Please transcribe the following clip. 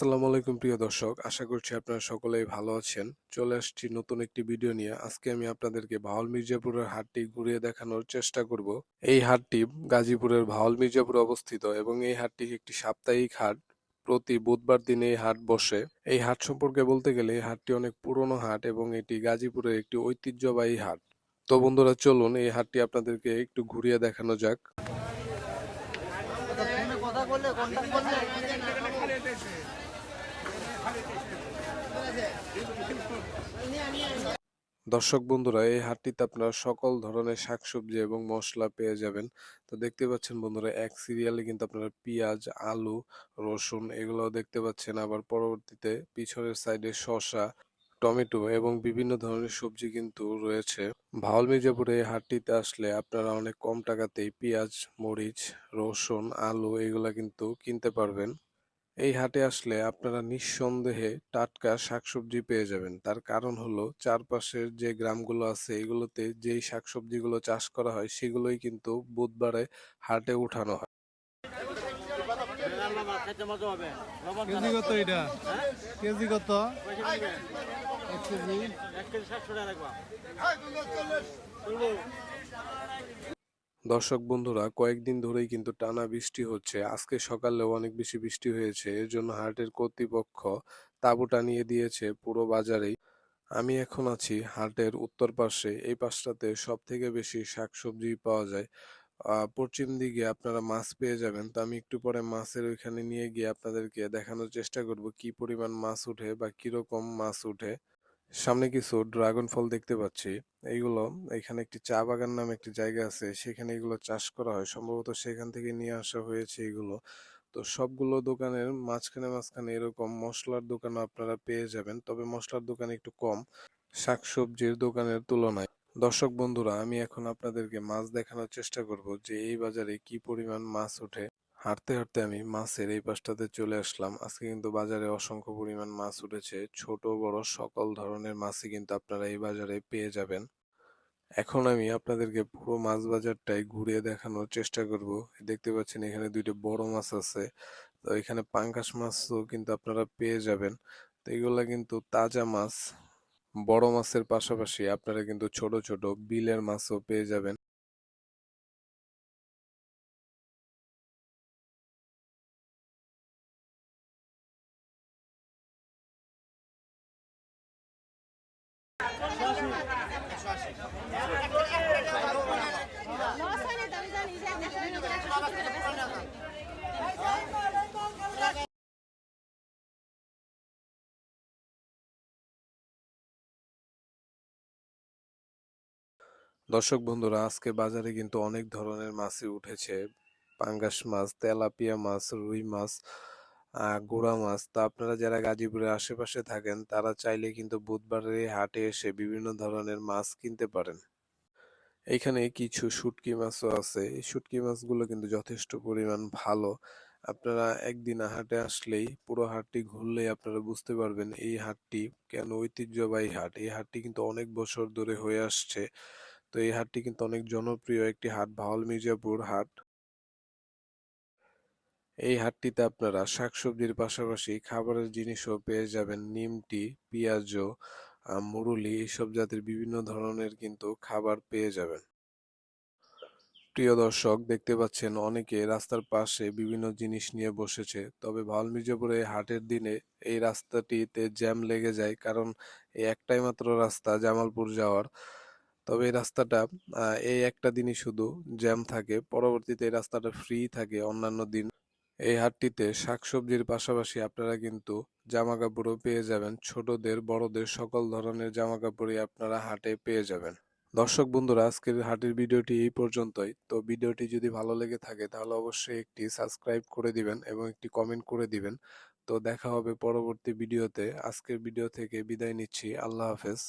আসসালামু আলাইকুম, প্রিয় দর্শক। আশা করছি আপনারা সকলেই ভালো আছেন। চলে আসছি নতুন একটি ভিডিও নিয়ে। আজকে আমি আপনাদেরকে ভাওয়াল মির্জাপুরের হাটটি ঘুরিয়ে দেখানোর চেষ্টা করব। এই হাটটি গাজীপুরের ভাওয়াল মির্জাপুরে অবস্থিত এবং এই হাটটি একটি সাপ্তাহিক হাট। প্রতি বুধবার দিনে এই হাট বসে। এই হাট সম্পর্কে বলতে গেলে এই হাটটি অনেক পুরনো হাট এবং এটি গাজীপুরের একটি ঐতিহ্যবাহী হাট। তো বন্ধুরা, চলুন এই হাটটি আপনাদেরকে একটু ঘুরিয়ে দেখানো যাক। কথা দর্শক বন্ধুরা, এই হাটটিতে আপনারা সকল ধরনের শাকসবজি এবং মশলা পেয়ে যাবেন। তো দেখতে পাচ্ছেন বন্ধুরা, এক সিরিয়ালে কিন্তু আপনারা পেঁয়াজ, আলু, রসুন এগুলো দেখতে পাচ্ছেন। আবার পরবর্তীতে পিছনের সাইডে শসা, টমেটো এবং বিভিন্ন ধরনের সবজি কিন্তু রয়েছে। ভাওয়াল মির্জাপুরে এই হাটটিতে আসলে আপনারা অনেক কম টাকাতেই পেঁয়াজ, মরিচ, রসুন, আলু এগুলা কিন্তু কিনতে পারবেন। এই হাটে আসলে আপনারা নিঃসন্দেহে টাটকা শাকসবজি পেয়ে যাবেন। তার কারণ হলো চারপাশের যে গ্রামগুলো আছে এগুলোতে যেই শাকসবজিগুলো চাষ করা হয় সেগুলোই কিন্তু বুধবারে হাটে উঠানো হয়। কেজি কত এটা কেজি। কত এক কেজি দর্শক বন্ধুরা, কয়েকদিন ধরেই কিন্তু টানা বৃষ্টি হচ্ছে। আজকে সকালেও অনেক বেশি বৃষ্টি হয়েছে। এর জন্য হাটের কর্তৃপক্ষ তাঁবু টানিয়ে দিয়েছে পুরো বাজারেই। আমি এখন আছি হাটের উত্তর পাশে। এই পাশটাতে সব থেকে বেশি শাকসবজি পাওয়া যায়। পশ্চিম দিকে আপনারা মাছ পেয়ে যাবেন। তো আমি একটু পরে মাছের ওইখানে নিয়ে গিয়ে আপনাদেরকে দেখানোর চেষ্টা করব, কি পরিমাণ মাছ উঠে বা কীরকম মাছ উঠে। সামনে কিছু ড্রাগন ফল দেখতে পাচ্ছি। এইগুলো এখানে একটি চা বাগান নামে একটি জায়গা আছে। সেখানে এগুলো চাষ করা হয়। সম্ভবত সেখান থেকে নিয়ে আসা হয়েছে এগুলো। তো সবগুলো দোকানের মাঝখানে মাঝখানে এরকম মশলার দোকান আপনারা পেয়ে যাবেন। তবে মশলার দোকান একটু কম শাকসবজির দোকানের তুলনায়। দর্শক বন্ধুরা, আমি এখন আপনাদেরকে মাছ দেখানোর চেষ্টা করব যে এই বাজারে কি পরিমাণ মাছ ওঠে। হাঁটতে হাঁটতে আমি মাছের এই পাশটাতে চলে আসলাম। আজকে কিন্তু বাজারে অসংখ্য পরিমাণ মাছ উঠেছে। ছোট, বড় সকল ধরনের মাছই কিন্তু আপনারা এই বাজারে পেয়ে যাবেন। এখন আমি আপনাদেরকে পুরো মাছ বাজারটাই ঘুরিয়ে দেখানোর চেষ্টা করব। দেখতে পাচ্ছেন এখানে দুইটা বড় মাছ আছে। তো এখানে পাঙ্গাস মাছও কিন্তু আপনারা পেয়ে যাবেন। তো এগুলা কিন্তু তাজা মাছ। বড় মাছের পাশাপাশি আপনারা কিন্তু ছোট ছোট বিলের মাছও পেয়ে যাবেন। দর্শক বন্ধুরা, আজকে বাজারে কিন্তু অনেক ধরনের মাছই উঠেছে। পাঙ্গাস মাছ, তেলাপিয়া মাছ, রুই মাছ গুড়া মাছ। তা আপনারা যারা গাজীপুরের আশেপাশে থাকেন, তারা চাইলে কিন্তু বুধবারের এই হাটে এসে বিভিন্ন ধরনের মাছ কিনতে পারেন। এখানে কিছু শুটকি মাছও আছে। এই শুটকি মাছগুলো কিন্তু যথেষ্ট পরিমাণ ভালো। আপনারা একদিন হাটে আসলেই পুরো হাটটি ঘুরলেই আপনারা বুঝতে পারবেন এই হাটটি কেন ঐতিহ্যবাহী হাট। এই হাটটি কিন্তু অনেক বছর ধরে হয়ে আসছে। তো এই হাটটি কিন্তু অনেক জনপ্রিয় একটি হাট ভাওয়াল মির্জাপুর হাট। এই হাটটিতে আপনারা শাকসবজির পাশাপাশি খাবারের জিনিসও পেয়ে যাবেন। নিমটি পেঁয়াজও আহ, মুরুলি এইসব জাতের বিভিন্ন ধরনের কিন্তু খাবার পেয়ে যাবেন। প্রিয় দর্শক দেখতে পাচ্ছেন অনেকে রাস্তার পাশে বিভিন্ন জিনিস নিয়ে বসেছে। তবে ভাওয়াল মির্জাপুরে এই হাটের দিনে এই রাস্তাটিতে জ্যাম লেগে যায় কারণ এই একটাই মাত্র রাস্তা জামালপুর যাওয়ার। তবে এই রাস্তাটা এই একটা দিনই শুধু জ্যাম থাকে। পরবর্তীতে এই রাস্তাটা ফ্রি থাকে অন্যান্য দিন। এই হাটটিতে শাকসবজির পাশাপাশি আপনারা কিন্তু জামা কাপড়ও পেয়ে যাবেন। ছোটদের, বড়দের সকল ধরনের জামা কাপড়ই আপনারা হাটে পেয়ে যাবেন। দর্শক বন্ধুরা, আজকের হাটের ভিডিওটি এই পর্যন্তই। তো ভিডিওটি যদি ভালো লেগে থাকে, তাহলে অবশ্যই একটি সাবস্ক্রাইব করে দিবেন এবং একটি কমেন্ট করে দিবেন। তো দেখা হবে পরবর্তী ভিডিওতে। আজকের ভিডিও থেকে বিদায় নিচ্ছি। আল্লাহ হাফেজ।